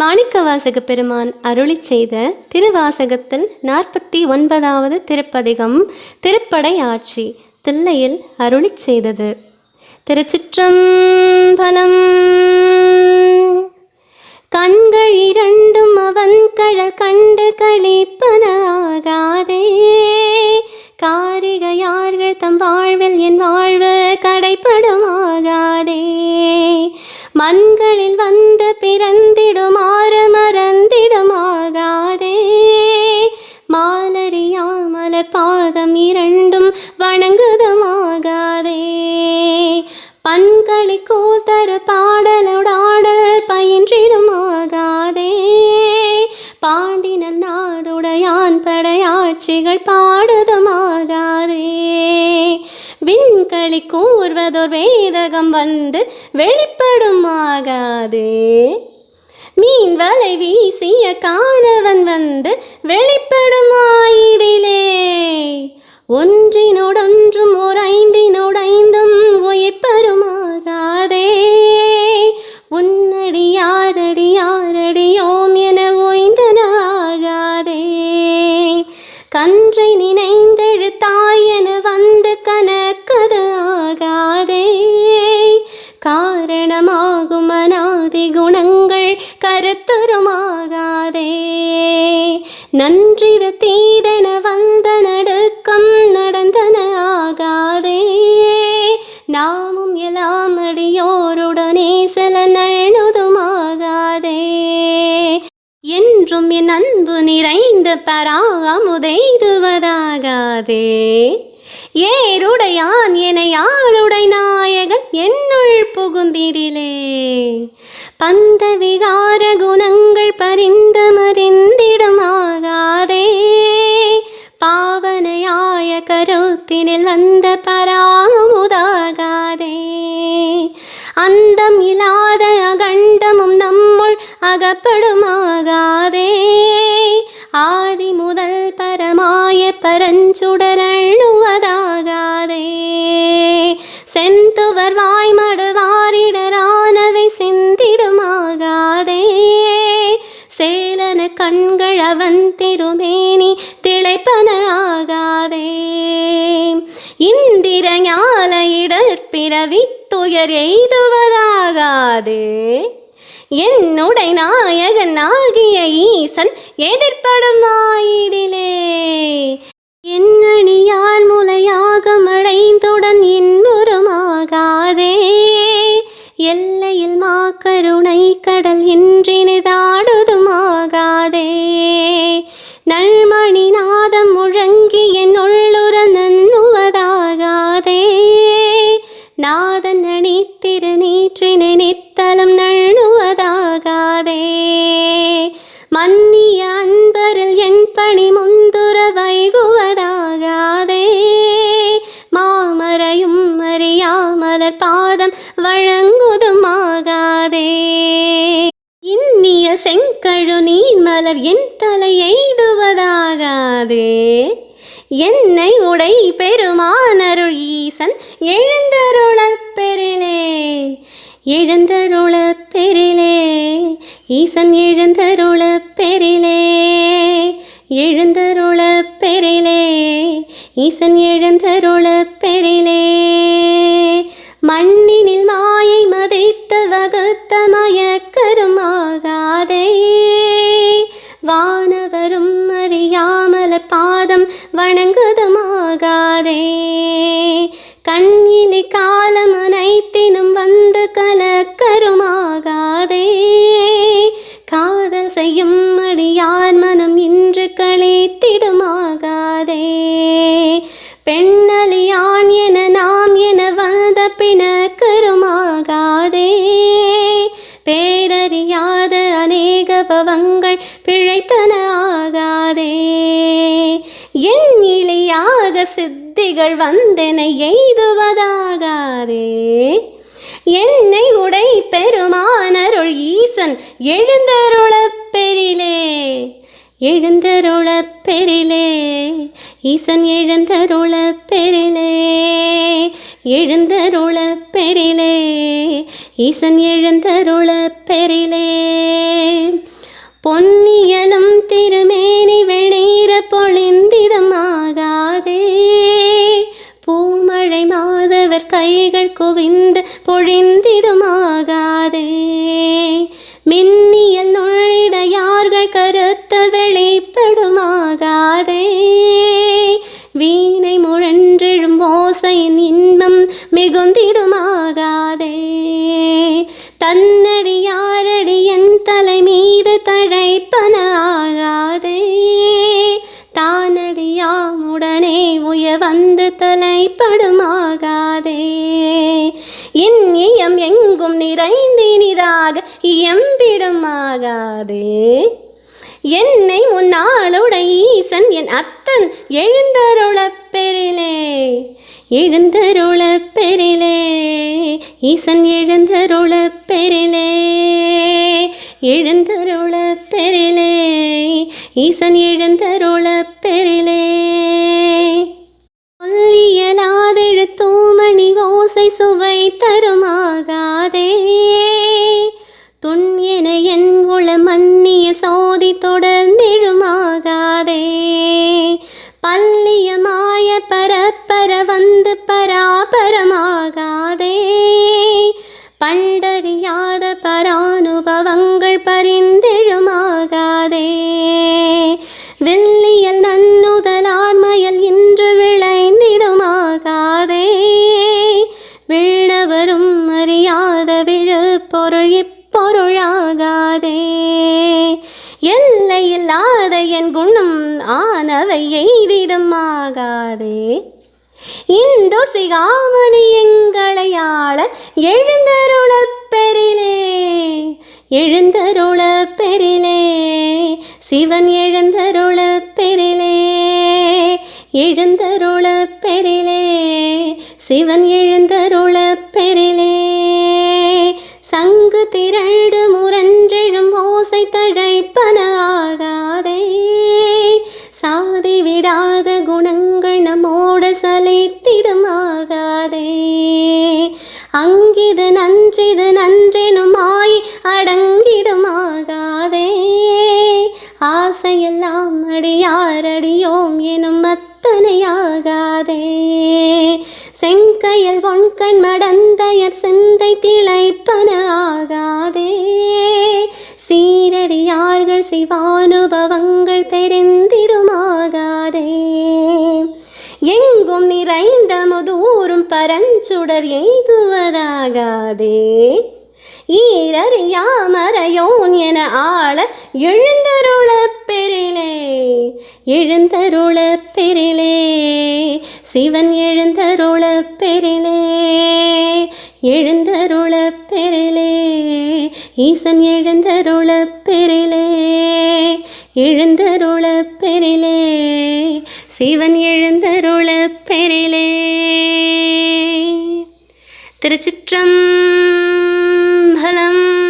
மாணிக்கவாசக பெருமான் அருளி செய்த திருவாசகத்தில் நாற்பத்தி ஒன்பதாவது திருப்பதிகம் திருப்படை ஆட்சி தில்லையில் அருளி செய்தது. திருச்சிற்றம்பலம். கண்கள் இரண்டும் அவன் கழல் கண்டு களிப்பனாகாதே காட்சிகள் பாடுதுமாகாதே விண்களி கூர்வதோர் வேதகம் வந்து வெளிப்படுமாகாதே. மீன் வலை வீசிய காணவன் வந்து வெளிப்படுமாயிடிலே. ஒன்றினோட ஒன்றை நினைந்தெழுத்தாய் என வந்து கனக்கது ஆகாதே. காரணமாகும் அநாதி குணங்கள் கருத்துருமாகாதே. நன்றித தீதென வந்த நடுக்கம் நடந்தன ஆகாதே. நாமும் எல்லாம் அடியோருடனே சில நழுதுமாகாதே. என்றும் என் அன்பு நிறைந்த பராமுதைதுவதாகாதே ஏருடையான் என யாழுடை நாயகன் என்னுள் புகுந்திடிலே. பந்த விகார குணங்கள் பரிந்து மறிந்திடமாகாதே பாவனையாய கருத்தினில் வந்த பராமுதாக திருமேனி திளைப்பன ஆகாதே இந்திர ஞால இடற்பிறவி துயர் எய்துவதாகாதே. என்னுடை நாயகன் ஆகிய ஈசன் எதிர்ப்படும் ஆயிடிலே. எண்ணணியான் முலையாக மழைந்துடன் இன்னுருமாகாதே எல்லையில் மாக்கருணை கடல் இன்றினிதாடுதுமாகாதே நல்மணி நாதம் முழங்கி என் உள்ளுர நன்னுவதாகாதே. நாதன் அணித்திரு நீற்றினை நித்தலும் நழுவதாகாதே மன்னிய அன்பரில் என் பணி முந்துர வைகுவதாகாதே. மாமரையும் அறியாமலர் பாதம் வழங்குதுமாகாதே. இன்னிய செங்கழு நீ நீர்மலர் என் தலை எய்துவதாகாதே. என்னை உடை பெருமானருள் ஈசன் எழுந்தருளப் பெறிலே. எழுந்தருளப் பெறிலே. ஈசன் எழுந்தருளப் பெறிலே. எழுந்தருளப் பெறிலே. ஈசன் எழுந்தருளப் பெறிலே. வானவரும் அறியாமலர் பாதம் வணங்குதுமாகாதே. கண்ணிலி காலம் அனைத்தினும் வந்து கலக்கருமாகாதே. காதல் செய்யும் அடியார் மனம் இன்று களைத்திடும் ஆகாதே என் இலையாக சித்திகள் வந்தென எய்துவதாகாதே. என்னை உடை பெருமானருள் ஈசன் எழுந்தருளப் பெரிலே எழுந்தருளப் பெரிலே ஈசன் எழுந்தருளப் பெரிலே எழுந்தருளப் பெரிலே ஈசன் எழுந்தருளப் பொன்னி மழைகள் குவிந்து பொழிந்திடுமாகாதே. மின்னியல் நுழைட யார்கள் கருத்து வெளிப்படுமாகாதே. வீணை முழன்றெழும் ஓசையின் இன்பம் மிகுந்திடுமா தலைப்படுமாகாதே. என் இயம் எங்கும் நிறைந்தினிதாக இயம்பிடுமாகாதே. என்னை முன்னாளுட ஈசன் என் அத்தன் எழுந்தருளப் பெறிலே. எழுந்தருளப் பெறிலே. ஈசன் எழுந்தருளப் பெறிலே. எழுந்தருளப் பெறிலே. ஈசன் எழுந்தருளப் பெறிலே. ஓசை சுவை தருமாகாதே பொருள் இப்பொருளாகாதே. எல்லை இல்லாத என் குணம் ஆனவை எய்திடுமாகாதே இந்து சிகாமணி எங்களை ஆள எழுந்தருள பெரிலே எழுந்தருள பெரிலே சிவன் எழுந்தருள பெரிலே எழுந்தருள பெரிலே சிவன் ஓசை தழைப்பன ஆகாதே சாதி விடாத குணங்கள் நம்மோட சலித்திடுமாகாதே. அங்கிது நன்றிது நன்றெனுமாய் ஆய் அடங்கிடுமாகாதே. ஆசையெல்லாம் அடியாரடியோம் எனும் அத்தனையாகாதே. செங்கையில் ஒன்கண் மடந்தையர் சிந்தை திளைப்பன ஆகாதே சீரடியார்கள் செய்வானுபவங்கள் தெரிந்திடுமாகாதே. எங்கும் நிறைந்த முதூரும் பரஞ்சுடர் எய்துவதாகாதே. ஈரறியாமறையோன் என ஆள எழுந்தருள பெரிலே எழுந்தருள பெரிலே சிவன் எழுந்தருள பெரிலே எழுந்தருள பெரிலே ஈசன் எழுந்தருளப் பெறிலே எழுந்தருளப் பெறிலே சிவன் எழுந்தருளப் பெறிலே திருச்சிற்றம்பலம்